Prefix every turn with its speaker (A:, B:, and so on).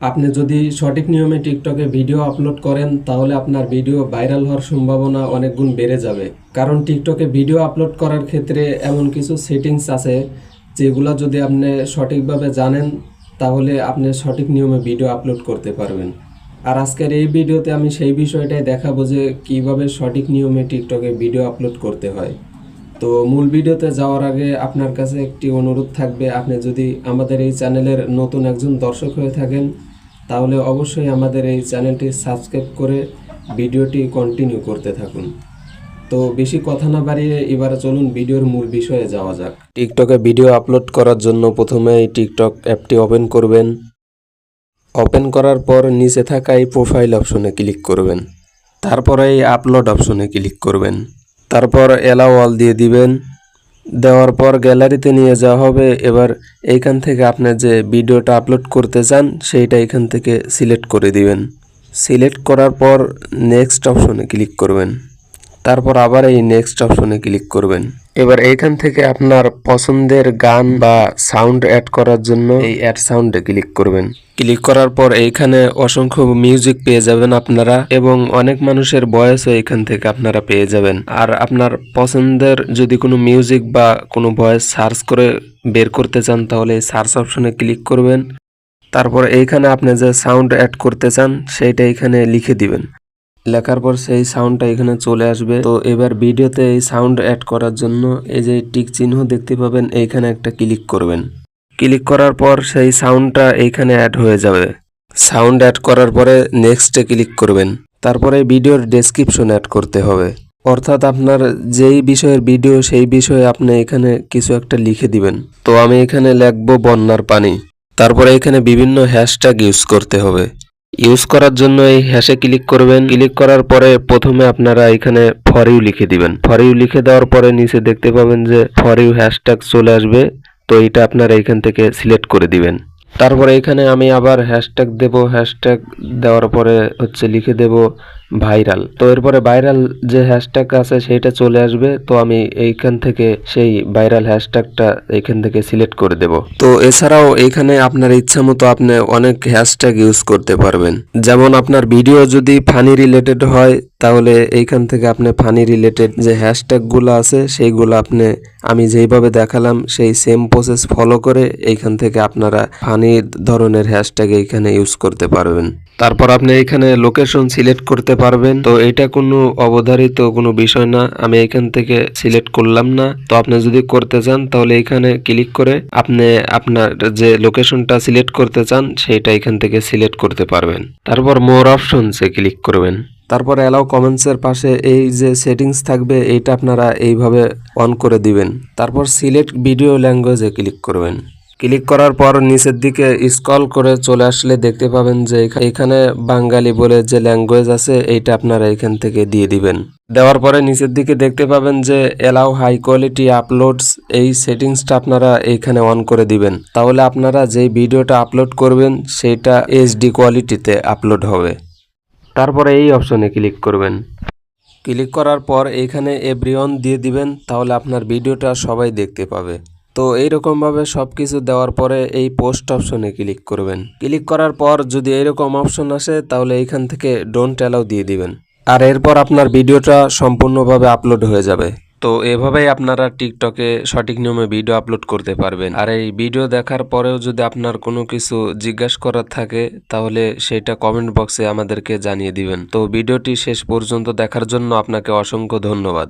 A: আপনি যদি সঠিক নিয়মে টিকটকে ভিডিও আপলোড করেন, তাহলে আপনার ভিডিও ভাইরাল হওয়ার সম্ভাবনা অনেক গুণ বেড়ে যাবে। কারণ টিকটকে ভিডিও আপলোড করার ক্ষেত্রে এমন কিছু সেটিংস আছে, যেগুলো যদি আপনি সঠিকভাবে জানেন, তাহলে আপনি সঠিক নিয়মে ভিডিও আপলোড করতে পারবেন। আর আজকের এই ভিডিওতে আমি সেই বিষয়টাই দেখাবো যে কীভাবে সঠিক নিয়মে টিকটকে ভিডিও আপলোড করতে হয়। তো মূল ভিডিওতে যাওয়ার আগে আপনার কাছে একটি অনুরোধ থাকবে, আপনি যদি আমাদের এই চ্যানেলের নতুন একজন দর্শক হয়ে থাকেন তাহলে অবশ্যই আমাদের এই চ্যানেলটি সাবস্ক্রাইব করে ভিডিওটি কন্টিনিউ করতে থাকুন। তো বেশি কথা না বাড়িয়ে এবারে চলুন ভিডিওর মূল বিষয়ে যাওয়া যাক। টিকটকে ভিডিও আপলোড করার জন্য প্রথমে এই টিকটক অ্যাপটি ওপেন করবেন। ওপেন করার পর নিচে থাকা এই প্রোফাইল অপশনে ক্লিক করবেন। তারপরে এই আপলোড অপশনে ক্লিক করবেন। তারপর এলাও অল দিয়ে দিবেন। দেওয়ার পর গ্যালারিতে নিয়ে যাওয়া হবে। এবার এইখান থেকে আপনি যে ভিডিওটা আপলোড করতে চান, সেইটা এখান থেকে সিলেক্ট করে দিবেন। সিলেক্ট করার পর নেক্সট অপশনে ক্লিক করবেন। তারপর আবার এই নেক্সট অপশনে ক্লিক করবেন। এবার এইখান থেকে আপনার পছন্দের গান বা সাউন্ড অ্যাড করার জন্য এই অ্যাড সাউন্ডে ক্লিক করবেন। ক্লিক করার পর এইখানে অসংখ্য মিউজিক পেয়ে যাবেন আপনারা এবং অনেক মানুষের ভয়েসও এখান থেকে আপনারা পেয়ে যাবেন। আর আপনার পছন্দের যদি কোনো মিউজিক বা কোনো ভয়েস সার্চ করে বের করতে চান তাহলে সার্চ অপশনে ক্লিক করবেন। তারপর এইখানে আপনি যে সাউন্ড অ্যাড করতে চান, সেইটা এখানে লিখে দিবেন। লেখার পর সেই সাউন্ডটা এখানে চলে আসবে। তো এবার ভিডিওতে এই সাউন্ড অ্যাড করার জন্য এই যে টিক চিহ্ন দেখতে পাবেন, এইখানে একটা ক্লিক করবেন। ক্লিক করার পর সেই সাউন্ডটা এইখানে অ্যাড হয়ে যাবে। সাউন্ড অ্যাড করার পরে নেক্সটে ক্লিক করবেন। তারপরে ভিডিওর ডেসক্রিপশন অ্যাড করতে হবে। অর্থাৎ আপনার যেই বিষয়ের ভিডিও সেই বিষয়ে আপনি এখানে কিছু একটা লিখে দিবেন। তো আমি এখানে লিখব বন্যার পানি। তারপরে এখানে বিভিন্ন হ্যাশট্যাগ ইউজ করতে হবে। ইউজ করার জন্য এই হ্যাশে ক্লিক করবেন। ক্লিক করার পরে প্রথমে আপনারা এখানে ফর ইউ লিখে দিবেন। ফর ইউ লিখে দেওয়ার পরে নিচে দেখতে পাবেন যে ফর ইউ হ্যাশট্যাগ চলে আসবে। তো এটা আপনারা এখান থেকে সিলেক্ট করে দিবেন। তারপরে এখানে আমি আবার হ্যাশট্যাগ দেব। হ্যাশট্যাগ দেওয়ার পরে হচ্ছে লিখে দেব ভাইরাল। তো এরপরে ভাইরাল যে হ্যাশট্যাগ আছে সেইটা চলে আসবে, তো আমি এইখান থেকে সেই ভাইরাল হ্যাশট্যাগটা এইখান থেকে সিলেক্ট করে দেব। তো এছাড়াও এইখানে আপনার ইচ্ছা মতো আপনি অনেক হ্যাশট্যাগ ইউজ করতে পারবেন। যেমন আপনার ভিডিও যদি ফানি রিলেটেড হয়, তাহলে এইখান থেকে আপনি ফানি রিলেটেড যে হ্যাশট্যাগুলো আছে, সেইগুলো আপনি, আমি যেইভাবে দেখালাম, সেই সেম প্রসেস ফলো করে এইখান থেকে আপনারা ফানি ধরনের হ্যাশট্যাগ এইখানে ইউজ করতে পারবেন। তারপর আপনি এখানে লোকেশন সিলেক্ট করতে পারবেন। তো এটা কোনো অবধারিত কোনো বিষয় না। আমি এখান থেকে সিলেক্ট করলাম না। তো আপনি যদি করতে চান, তাহলে এখানে ক্লিক করে আপনি আপনার যে লোকেশনটা সিলেক্ট করতে চান, সেটা এখান থেকে সিলেক্ট করতে পারবেন। তারপর মোর অপশনসে ক্লিক করবেন। তারপর অ্যালাউ কমেন্টসের পাশে এই যে সেটিংস থাকবে, এইটা আপনারা এইভাবে অন করে দিবেন। তারপর সিলেক্ট ভিডিও ল্যাঙ্গুয়েজে ক্লিক করবেন। ক্লিক করার পর নিচের দিকে স্ক্রল করে চলে আসলে দেখতে পাবেন যে এখা- এখানে বাঙালি বলে যে ল্যাঙ্গুয়েজ আছে, এইটা আপনারা এখান থেকে দিয়ে দিবেন। দেওয়ার পরে নিচের দিকে দেখতে পাবেন যে এলাও হাই কোয়ালিটি আপলোডস এই সেটিংসটা আপনারা এইখানে অন করে দিবেন। তাহলে আপনারা যেই ভিডিওটা আপলোড করবেন সেইটা এইচডি কোয়ালিটিতে আপলোড হবে। তারপরে এই অপশনে ক্লিক করবেন। ক্লিক করার পর এইখানে এভরিওয়ান দিয়ে দিবেন, তাহলে আপনার ভিডিওটা সবাই দেখতে পাবে। তো এইরকমভাবে সব কিছু দেওয়ার পরে এই পোস্ট অপশনে ক্লিক করবেন। ক্লিক করার পর যদি এইরকম অপশন আসে, তাহলে এইখান থেকে ডোন্ট অ্যালাউ দিয়ে দিবেন। আর এরপর আপনার ভিডিওটা সম্পূর্ণভাবে আপলোড হয়ে যাবে। তো এভাবেই আপনারা টিকটকে সঠিক নিয়মে ভিডিও আপলোড করতে পারবেন। আর এই ভিডিও দেখার পরেও যদি আপনার কোনো কিছু জিজ্ঞাসা করার থাকে, তাহলে সেটা কমেন্ট বক্সে আমাদেরকে জানিয়ে দিবেন। তো ভিডিওটি শেষ পর্যন্ত দেখার জন্য আপনাকে অসংখ্য ধন্যবাদ।